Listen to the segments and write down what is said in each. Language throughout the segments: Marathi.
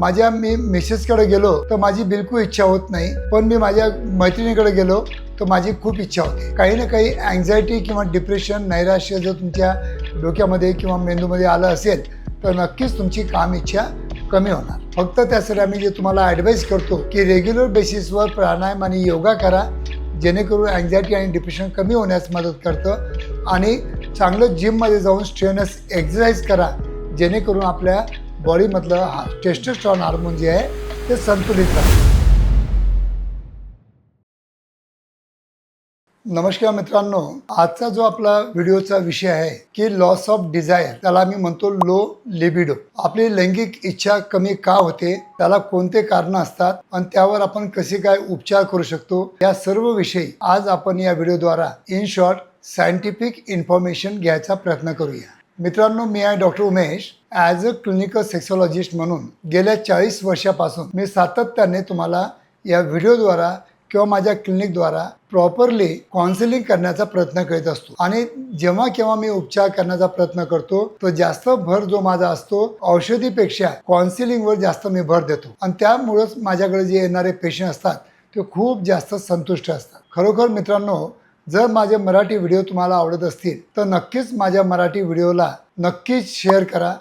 माझ्या मी मिसेसकडे गेलो तर माझी बिलकुल इच्छा होत नाही. पण मी माझ्या मैत्रिणीकडे गेलो तर माझी खूप इच्छा होते. काही ना काही अँझायटी किंवा डिप्रेशन नैराश्य जर तुमच्या डोक्यामध्ये किंवा मेंदूमध्ये आलं असेल तर नक्कीच तुमची काम इच्छा कमी होणार. फक्त त्यासाठी आम्ही जे तुम्हाला ॲडवाईस करतो की रेग्युलर बेसिसवर प्राणायाम आणि योगा करा जेणेकरून अँझायटी आणि डिप्रेशन कमी होण्यास मदत करतं. आणि चांगलं जिममध्ये जाऊन स्ट्रेनस एक्सरसाइज करा जेणेकरून आपल्या बॉडीमधलं हा टेस्टोस्ट्रॉन हार्मोन जे आहे ते संतुलित राहतं. नमस्कार मित्रांनो आजचा जो आपला व्हिडिओचा विषय आहे की लॉस ऑफ डिझायर त्याला मी म्हणतो लो लिबिडो आपली लैंगिक इच्छा कमी का होते त्याला कोणते कारण असतात आणि त्यावर आपण कसे काय उपचार करू शकतो या सर्व विषयी आज आपण या व्हिडिओद्वारा इन शॉर्ट सायंटिफिक इन्फॉर्मेशन घ्यायचा प्रयत्न करूया. मित्रांनो मी आहे doctor Umesh. As a clinical sexologist म्हणून गेल्या चाळीस वर्षापासून मी सातत्याने तुम्हाला या व्हिडिओद्वारा किंवा माझ्या क्लिनिकद्वारा प्रॉपरली काउन्सिलिंग करण्याचा प्रयत्न करीत असतो. आणि जेव्हा केव्हा मी उपचार करण्याचा प्रयत्न करतो तो जास्त भर जो माझा असतो औषधीपेक्षा काउन्सिलिंगवर जास्त मी भर देतो. आणि त्यामुळंच माझ्याकडे जे येणारे पेशंट असतात ते खूप जास्त संतुष्ट असतात. खरोखर मित्रांनो जर माझे मराठी व्हिडिओ तुम्हाला आवडत असतील तर नक्कीच माझ्या मराठी व्हिडिओला नक्कीच शेअर करा.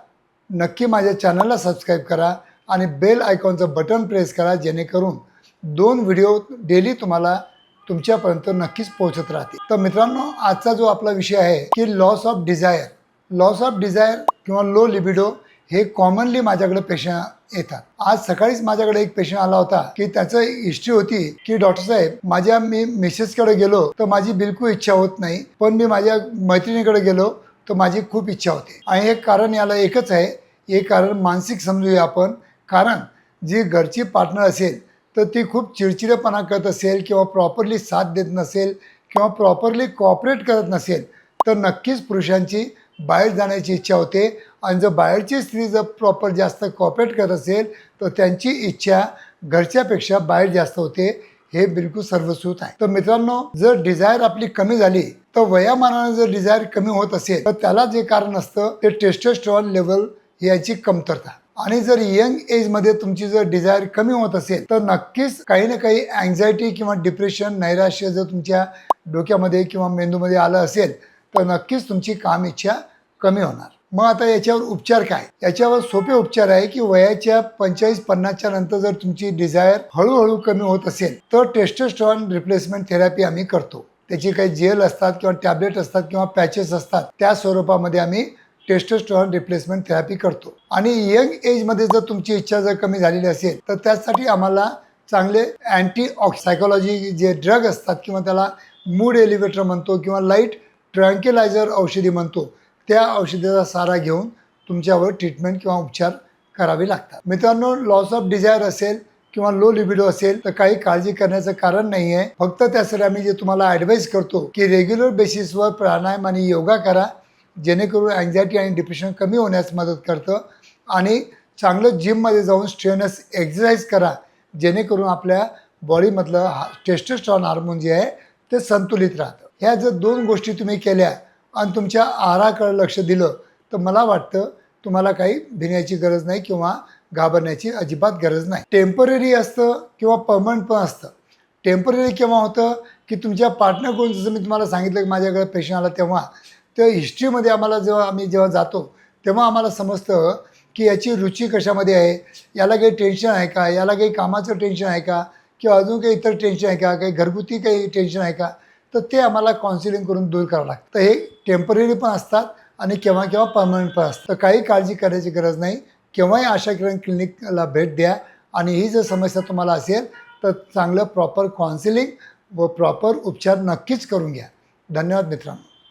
नक्की माझ्या चॅनलला सबस्क्राईब करा आणि बेल आयकॉनचं बटन प्रेस करा जेणेकरून दोन व्हिडिओ डेली तुम्हाला तुमच्यापर्यंत नक्कीच पोहोचत राहतील. तर मित्रांनो आजचा जो आपला विषय आहे की loss of desire loss of desire किंवा लो लिबिडो हे कॉमनली माझ्याकडे पेशंट येतात. आज सकाळीच माझ्याकडे एक पेशंट आला होता की त्याचं हिस्ट्री होती की डॉक्टर साहेब माझ्या मी मिसेसकडे गेलो तर माझी बिलकुल इच्छा होत नाही. पण मी माझ्या मैत्रिणीकडे गेलो तर माझी खूप इच्छा होती. आणि हे कारण याला एकच आहे. हे कारण मानसिक समजूया आपण. कारण जी घरची पार्टनर असेल तर ती खूप चिडचिडेपणा करत असेल किंवा प्रॉपरली साथ देत नसेल किंवा प्रॉपरली कॉपरेट करत नसेल तर नक्कीच पुरुषांची बाहेर जाण्याची इच्छा होते. आणि जर बाहेरची स्त्री जर प्रॉपर जास्त कॉपरेट करत असेल तर त्यांची इच्छा घरच्यापेक्षा बाहेर जास्त होते. हे बिलकुल सर्वस्वत आहे. तर मित्रांनो जर डिझायर आपली कमी झाली तर वयामानाने जर डिझायर कमी होत असेल तर त्याला जे कारण असतं ते टेस्टोस्टेरॉन लेवल याची कमतरता. आणि जर यंग एजमध्ये तुमची जर डिझायर कमी होत असेल तर नक्कीच काही ना काही अँझायटी किंवा डिप्रेशन नैराश्य जर तुमच्या डोक्यामध्ये किंवा मेंदूमध्ये आलं असेल तर नक्कीच तुमची काम इच्छा कमी होणार. मग आता याच्यावर उपचार काय? याच्यावर सोपे उपचार आहे की वयाच्या पंचेचाळीस पन्नासच्या नंतर जर तुमची डिझायर हळूहळू कमी होत असेल तर टेस्टोस्ट्रॉन रिप्लेसमेंट थेरपी आम्ही करतो. त्याची काही जेल असतात किंवा टॅबलेट असतात किंवा पॅचेस असतात त्या स्वरूपामध्ये आम्ही टेस्टोस्टेरॉन रिप्लेसमेंट थेरपी करतो. आणि यंग एजमध्ये जर तुमची इच्छा जर कमी झालेली असेल तर त्यासाठी आम्हाला चांगले अँटी सायकोलॉजी जे ड्रग असतात किंवा त्याला मूड एलिव्हेटर म्हणतो किंवा लाइट ट्रँक्युलायझर औषधी म्हणतो त्या औषधाचा सारा घेऊन तुमच्यावर ट्रीटमेंट किंवा उपचार करावे लागतात. मित्रांनो लॉस ऑफ डिझायर असेल किंवा लो लिबिडो असेल तर काही काळजी करण्याचं कारण नाही आहे फक्त त्यासाठी आम्ही जे तुम्हाला ॲडवाईस करतो की रेग्युलर बेसिसवर प्राणायाम आणि योगा करा. जेणेकरून अँझायटी आणि डिप्रेशन कमी होण्यास मदत करतं. आणि चांगलं जिममध्ये जाऊन स्ट्रेनस एक्सरसाइज करा. जेणेकरून आपल्या बॉडीमधलं हा टेस्टेस्ट्रॉन हार्मोन जे आहे ते संतुलित राहतं. ह्या जर दोन गोष्टी तुम्ही केल्या आणि तुमच्या आहाराकडे लक्ष दिलं तर मला वाटतं तुम्हाला काही भिण्याची गरज नाही किंवा घाबरण्याची अजिबात गरज नाही. टेंपररी असतं किंवा परमनंट पण असतं. टेंपररी केव्हा होतं की तुमच्या पार्टनरकडून जसं मी तुम्हाला सांगितलं की माझ्याकडे पेशंट आला तेव्हा त्या हिस्ट्रीमध्ये आम्हाला जेव्हा आम्ही जेव्हा जातो तेव्हा आम्हाला समजतं की याची रुची कशामध्ये आहे याला काही टेन्शन आहे का याला काही कामाचं टेन्शन आहे का किंवा अजून काही इतर टेन्शन आहे का काही घरगुती काही टेन्शन आहे का तर ते आम्हाला काउन्सिलिंग करून दूर करावं लागतं. तर हे टेंपररी पण असतात आणि केव्हा केव्हा परमनंट पण असतं. तर काही काळजी करायची गरज नाही. केव्हाही आशा किरण क्लिनिकला भेट द्या. आणि ही जर समस्या तुम्हाला असेल तर चांगलं प्रॉपर काउन्सिलिंग व प्रॉपर उपचार नक्कीच करून घ्या. धन्यवाद मित्रांनो.